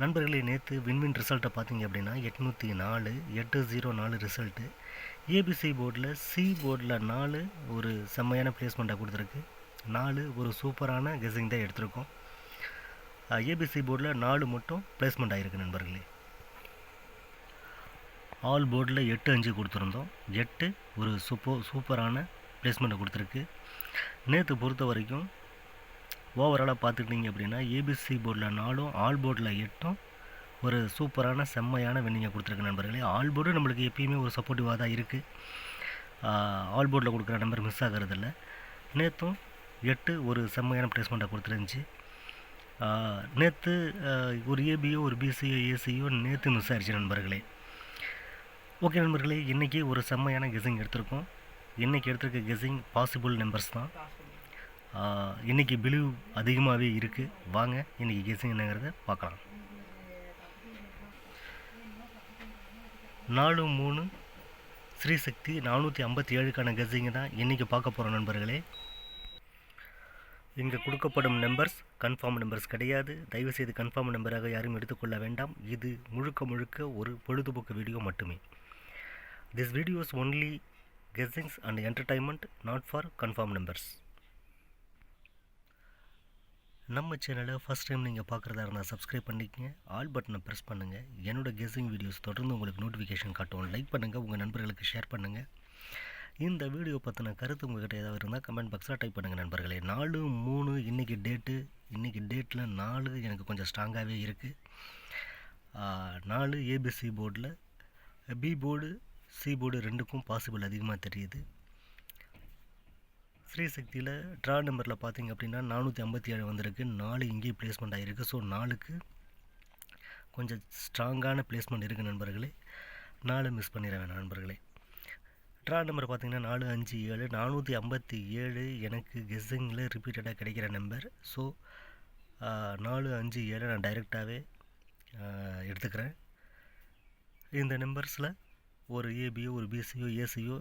நண்பர்களே நேற்று வின்வின் ரிசல்ட்டை பார்த்தீங்க அப்படின்னா எட்நூற்றி நாலு எட்டு ஜீரோ நாலு ரிசல்ட்டு ஏபிசி போர்டில் சி போர்டில் நாலு ஒரு செம்மையான பிளேஸ்மெண்ட்டாக கொடுத்துருக்கு. நாலு ஒரு சூப்பரான கெஸிங் தான் எடுத்திருக்கோம். ஏபிசி போர்டில் நாலு மட்டும் பிளேஸ்மெண்ட் ஆகிருக்கு நண்பர்களே. ஆல் போர்டில் எட்டு அஞ்சு கொடுத்துருந்தோம். எட்டு ஒரு சூப்போ சூப்பரான பிளேஸ்மெண்ட்டை கொடுத்துருக்கு. நேற்று பொறுத்த வரைக்கும் ஓவராலாக பார்த்துக்கிட்டிங்க அப்படின்னா ஏபிசி போர்டில் நாலும் ஆல் போர்டில் எட்டும் ஒரு சூப்பரான செம்மையான வின்னிங்கை கொடுத்துருக்கு நண்பர்களே. ஆல் போர்டு நம்மளுக்கு எப்பயுமே ஒரு சப்போர்ட்டிவாக தான் இருக்குது ஆல் போர்டில் கொடுக்குற நம்பர் மிஸ் ஆகிறதில்ல. நேற்றும் எட்டு ஒரு செம்மையான பிளேஸ்மெண்ட்டை கொடுத்துருந்துச்சு. நேற்று ஒரு ஏபியோ ஒரு பிசியோ ஏசியோ நேற்று மிஸ் ஆயிடுச்சு நண்பர்களே. ஓகே நண்பர்களே இன்றைக்கி ஒரு செம்மையான கெஸிங் எடுத்திருக்கோம். இன்றைக்கி எடுத்திருக்க கெஸிங் பாசிபிள் நம்பர்ஸ் தான். இன்றைக்கி பிலீவ் அதிகமாகவே இருக்குது வாங்க இன்றைக்கி கெஸிங் என்னங்கிறத பார்க்கலாம். நாலு மூணு ஸ்ரீசக்தி நானூற்றி ஐம்பத்தி ஏழுக்கான கெஸிங் தான் இன்றைக்கி பார்க்க போகிறோம் நண்பர்களே. இங்கே கொடுக்கப்படும் நம்பர்ஸ் கன்ஃபார்ம் நம்பர்ஸ் கிடையாது. தயவுசெய்து கன்ஃபார்ம் நம்பராக யாரும் எடுத்துக்கொள்ள வேண்டாம். இது முழுக்க முழுக்க ஒரு பொழுதுபோக்கு வீடியோ மட்டுமே. This videos only guessings and entertainment not for confirm numbers நம்ம சேனலை ஃபஸ்ட் டைம் நீங்கள் பார்க்குறதா இருந்தால் சப்ஸ்கிரைப் பண்ணிக்கங்க. ஆல் பட்டனை ப்ரெஸ் பண்ணுங்கள் என்னோடய கெஸிங் வீடியோஸ் தொடர்ந்து உங்களுக்கு நோட்டிஃபிகேஷன் காட்டும். லைக் பண்ணுங்கள் உங்கள் நண்பர்களுக்கு ஷேர் பண்ணுங்கள் இந்த வீடியோ பற்றின கருத்து உங்கள்கிட்ட ஏதாவது இருந்தால் கமெண்ட் பாக்ஸில் டைப் பண்ணுங்கள் நண்பர்களே. நாலு மூணு இன்றைக்கி டேட்டு இன்றைக்கி டேட்டில் நாலு எனக்கு கொஞ்சம் ஸ்ட்ராங்காகவே இருக்குது நாலு ஏபிசி போர்டில் பி போர்டு சி போர்டு ரெண்டுக்கும் பாசிபிள் அதிகமாக தெரியுது. ஸ்ரீசக்தியில் ட்ரா நம்பரில் பார்த்தீங்க அப்படின்னா நானூற்றி ஐம்பத்தி ஏழு வந்திருக்கு. நாலு இங்கேயே பிளேஸ்மெண்ட் ஆகிருக்கு ஸோ நாலுக்கு கொஞ்சம் ஸ்ட்ராங்கான பிளேஸ்மெண்ட் இருக்குது நண்பர்களே. நாலு மிஸ் பண்ணிட வேணாம் நண்பர்களே. ட்ரா நம்பர் பார்த்திங்கன்னா நாலு அஞ்சு ஏழு. நானூற்றி ஐம்பத்தி ஏழு எனக்கு கெஸ்ஸிங்கில் ரிப்பீட்டடாக கிடைக்கிற நம்பர் ஸோ நாலு அஞ்சு ஏழு நான் டைரெக்டாகவே எடுத்துக்கிறேன். இந்த நம்பர்ஸில் ஒரு ஏபியோ ஒரு பிசியோ ஏசியோ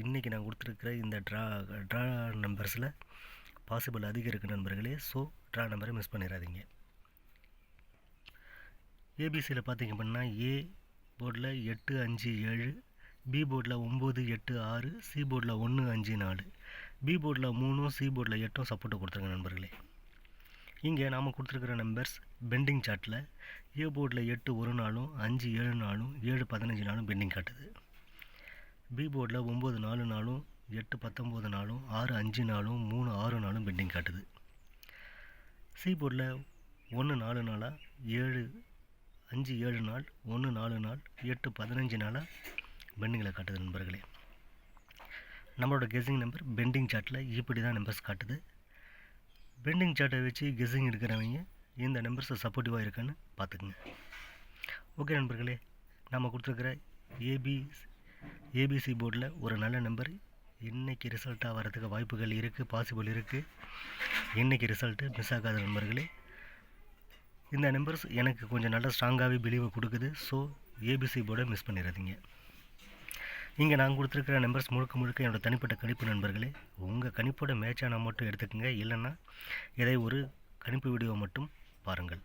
இன்றைக்கி நான் கொடுத்துருக்குற இந்த ட்ரா ட்ரா நம்பர்ஸில் பாசிபிள் அதிகம் இருக்குது நண்பர்களே. ஸோ ட்ரா நம்பரை மிஸ் பண்ணிடாதீங்க ஏபிசியில் பார்த்தீங்க அப்படின்னா ஏ போர்டில் எட்டு அஞ்சு ஏழு பி போர்டில் ஒம்பது எட்டு ஆறு சி போர்டில் ஒன்று அஞ்சு நாலு பி போர்டில் மூணும் சி போர்டில் எட்டும் சப்போர்ட்டை கொடுத்துருங்க நண்பர்களே. இங்கே நாம் கொடுத்துருக்குற நம்பர்ஸ் பெண்டிங் சார்ட்டில் ஏ போர்டில் எட்டு ஒரு நாளும் அஞ்சு ஏழு நாளும் ஏழு பதினஞ்சு நாளும் பெண்டிங் காட்டுது. பி போர்டில் ஒம்பது நாலு நாளும் எட்டு பத்தொம்போது நாளும் ஆறு அஞ்சு நாளும் மூணு ஆறு நாளும் பெண்டிங் காட்டுது. சி போர்டில் ஒன்று நாலு நாளாக ஏழு அஞ்சு ஏழு நாள் ஒன்று நாலு நாள் எட்டு பதினஞ்சு நாளாக பெண்டிங்கில் காட்டுது நண்பர்களே. நம்மளோட கெஸிங் நம்பர் பெண்டிங் சார்ட்டில் இப்படி தான் நம்பர்ஸ் காட்டுது. பெண்டிங் சார்ட்டை வச்சு கெஸிங் எடுக்கிறவங்க இந்த நம்பர்ஸை சப்போர்ட்டிவாக இருக்கான்னு பார்த்துக்குங்க. ஓகே நண்பர்களே நம்ம கொடுத்துருக்குற ஏபி ஏபிசி போர்டில் ஒரு நல்ல நம்பர் இன்றைக்கி ரிசல்ட்டாக வரதுக்கு வாய்ப்புகள் இருக்குது பாசிபிள் இருக்குது இன்றைக்கி ரிசல்ட்டு மிஸ் ஆகாத நண்பர்களே இந்த நம்பர்ஸ் எனக்கு கொஞ்சம் நல்லா ஸ்ட்ராங்காகவே பிலீவை கொடுக்குது. ஸோ ஏபிசி போர்டை மிஸ் பண்ணிடாதீங்க. இங்கே நான் கொடுத்துருக்கிற நம்பர்ஸ் முழுக்க முழுக்க என்னோடய தனிப்பட்ட கணிப்பு நண்பர்களே உங்கள் கணிப்போட மேட்சான மட்டும் எடுத்துக்கோங்க. இல்லைன்னா இதை ஒரு கணிப்பு வீடியோ மட்டும் பாருங்கள்.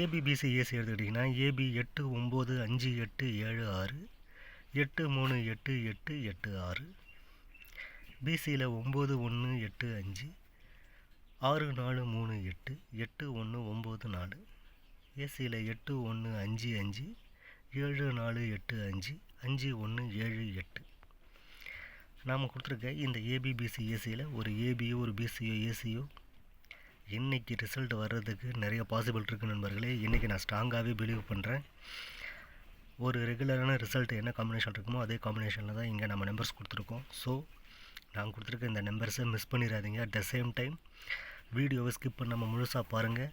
ஏபிபிசி ஏசி எடுத்துக்கிட்டிங்கன்னா ஏபி எட்டு ஒம்பது அஞ்சு எட்டு ஏழு ஆறு எட்டு மூணு எட்டு எட்டு எட்டு ஆறு பிசியில் ஒம்பது ஒன்று எட்டு அஞ்சு ஆறு நாலு மூணு எட்டு எட்டு ஒன்று ஒம்பது நாலு ஏசியில் எட்டு ஒன்று அஞ்சு அஞ்சு ஏழு நாலு எட்டு அஞ்சு அஞ்சு ஒன்று ஏழு எட்டு. நாம் கொடுத்துருக்க இந்த ஏபிபிசி ஏசியில் ஒரு ஏபியோ ஒரு பிசியோ ஏசியோ இன்றைக்கி ரிசல்ட் வர்றதுக்கு நிறைய பாசிபிள் இருக்குது நண்பர்களே. இன்றைக்கி நான் ஸ்ட்ராங்காகவே பிலீவ் பண்ணுறேன் ஒரு ரெகுலரான ரிசல்ட் என்ன காம்பினேஷன் இருக்குமோ அதே காம்பினேஷனில் தான் இங்கே நம்ம நம்பர்ஸ் கொடுத்துருக்கோம். ஸோ நான் கொடுத்துருக்க இந்த நம்பர்ஸை மிஸ் பண்ணிடாதீங்க. அட் த சேம் டைம் வீடியோவை ஸ்கிப் பண்ணாமல் முழுசாக பாருங்கள்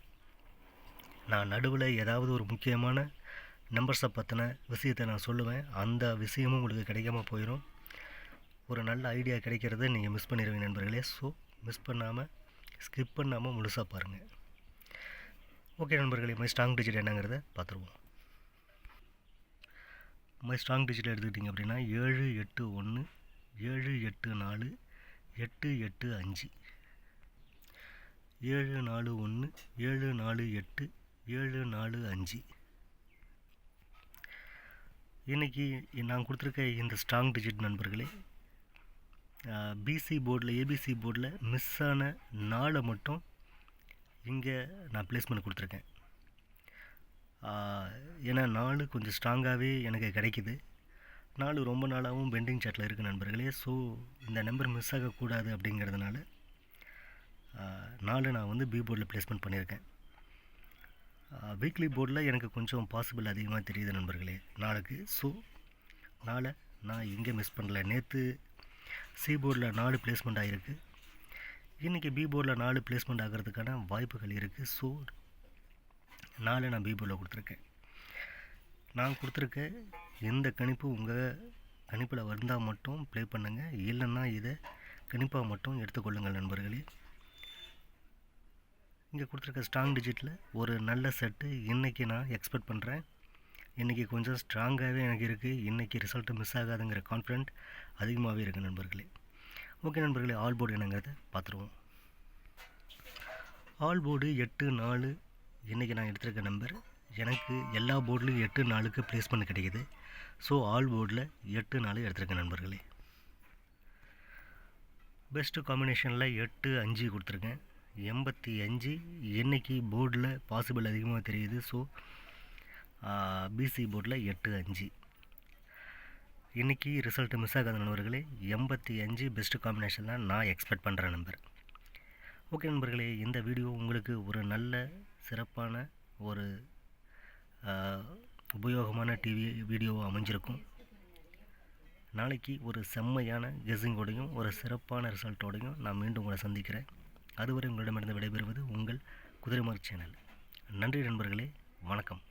நான் நடுவில் ஏதாவது ஒரு முக்கியமான நம்பர்ஸை பற்றின விஷயத்தை நான் சொல்லுவேன். அந்த விஷயமும் உங்களுக்கு கிடைக்காம போயிடும் ஒரு நல்ல ஐடியா கிடைக்கிறத நீங்கள் மிஸ் பண்ணிடுவீங்க நண்பர்களே. ஸோ மிஸ் பண்ணாமல் ஸ்கிப் பண்ணாமல் முழுசாக பாருங்கள் ஓகே நண்பர்களே மை ஸ்ட்ராங் டிஜிட் என்னங்கிறத பார்த்துருவோம். மை ஸ்ட்ராங் டிஜிட் எடுத்துக்கிட்டிங்க அப்படின்னா ஏழு எட்டு ஒன்று ஏழு எட்டு நாலு எட்டு எட்டு அஞ்சு. ஏழு நாலு ஒன்று ஏழு நாலு எட்டு ஏழு நாலு அஞ்சு. இன்றைக்கி நான் கொடுத்துருக்க இந்த ஸ்ட்ராங் டிஜிட் நண்பர்களே பிசி போர்டில் ஏபிசி போர்டில் மிஸ் ஆன நாளை மட்டும் இங்கே நான் ப்ளேஸ்மெண்ட் கொடுத்துருக்கேன். ஏன்னா நாலு கொஞ்சம் ஸ்ட்ராங்காகவே எனக்கு கிடைக்குது. நாலு ரொம்ப நாளாகவும் பெண்டிங் சாட்டில் இருக்குது நண்பர்களே ஸோ இந்த நம்பர் மிஸ் ஆகக்கூடாது அப்படிங்கிறதுனால நாலு நான் வந்து பி போர்டில் ப்ளேஸ்மெண்ட் பண்ணியிருக்கேன். வீக்லி போர்டில் எனக்கு கொஞ்சம் பாசிபிள் அதிகமாக தெரியுது நண்பர்களே. நாளுக்கு ஸோ நாளை நான் இங்கே மிஸ் பண்ணல. நேற்று சி போர்டில் நாலு பிளேஸ்மெண்ட் ஆகிருக்கு இன்றைக்கி பி போர்டில் நாலு பிளேஸ்மெண்ட் ஆகிறதுக்கான வாய்ப்புகள் இருக்குது ஸோ நாலு நான் பி போர்டில் கொடுத்துருக்கேன். நான் கொடுத்துருக்க எந்த கணிப்பு உங்கள் கணிப்பில் வந்தால் மட்டும் ப்ளே பண்ணுங்கள் இல்லைன்னா இதை கணிப்பாக மட்டும் எடுத்துக்கொள்ளுங்கள் நண்பர்களே. இங்கே கொடுத்துருக்க ஸ்ட்ராங் டிஜிட்டில் ஒரு நல்ல செட்டு இன்றைக்கி நான் எக்ஸ்பெக்ட் பண்ணுறேன் இன்றைக்கி கொஞ்சம் ஸ்ட்ராங்காகவே எனக்கு இருக்குது இன்றைக்கி ரிசல்ட்டு மிஸ் ஆகாதுங்கிற கான்ஃபிடென்ட் அதிகமாகவே இருக்குது நண்பர்களே. ஓகே நண்பர்களே ஆல் போர்டு என்னங்கிறத பார்த்துருவோம். ஆல் போர்டு எட்டு நாலு இன்றைக்கி நான் எடுத்திருக்க நம்பர் எனக்கு எல்லா போர்ட்லேயும் எட்டு நாலுக்கு ப்ளேஸ்மெண்ட் கிடைக்குது. ஸோ ஆல் போர்டில் எட்டு நாலு எடுத்திருக்கேன் நண்பர்களே. பெஸ்ட்டு காம்பினேஷனில் எட்டு அஞ்சு கொடுத்துருக்கேன். எண்பத்தி அஞ்சு. என்னைக்கு போர்டில் பாசிபிள் அதிகமாக தெரியுது. ஸோ பிசி போர்டில் எட்டு அஞ்சு. இன்றைக்கி ரிசல்ட்டு மிஸ் ஆகாத நண்பர்களே எண்பத்தி அஞ்சு பெஸ்ட்டு காம்பினேஷனில் நான் எக்ஸ்பெக்ட் பண்ணுற நம்பர் ஓகே நண்பர்களே இந்த வீடியோ உங்களுக்கு ஒரு நல்ல சிறப்பான ஒரு உபயோகமான டிவி வீடியோ அமைஞ்சிருக்கும். நாளைக்கு ஒரு செம்மையான கெஸ்ஸிங்கோடையும் ஒரு சிறப்பான ரிசல்ட்டோடையும் நான் மீண்டும் உங்களை சந்திக்கிறேன். அதுவரை உங்களிடமிருந்து விடைபெறுவது உங்கள் குதிரைமார் சேனல். நன்றி நண்பர்களே வணக்கம்.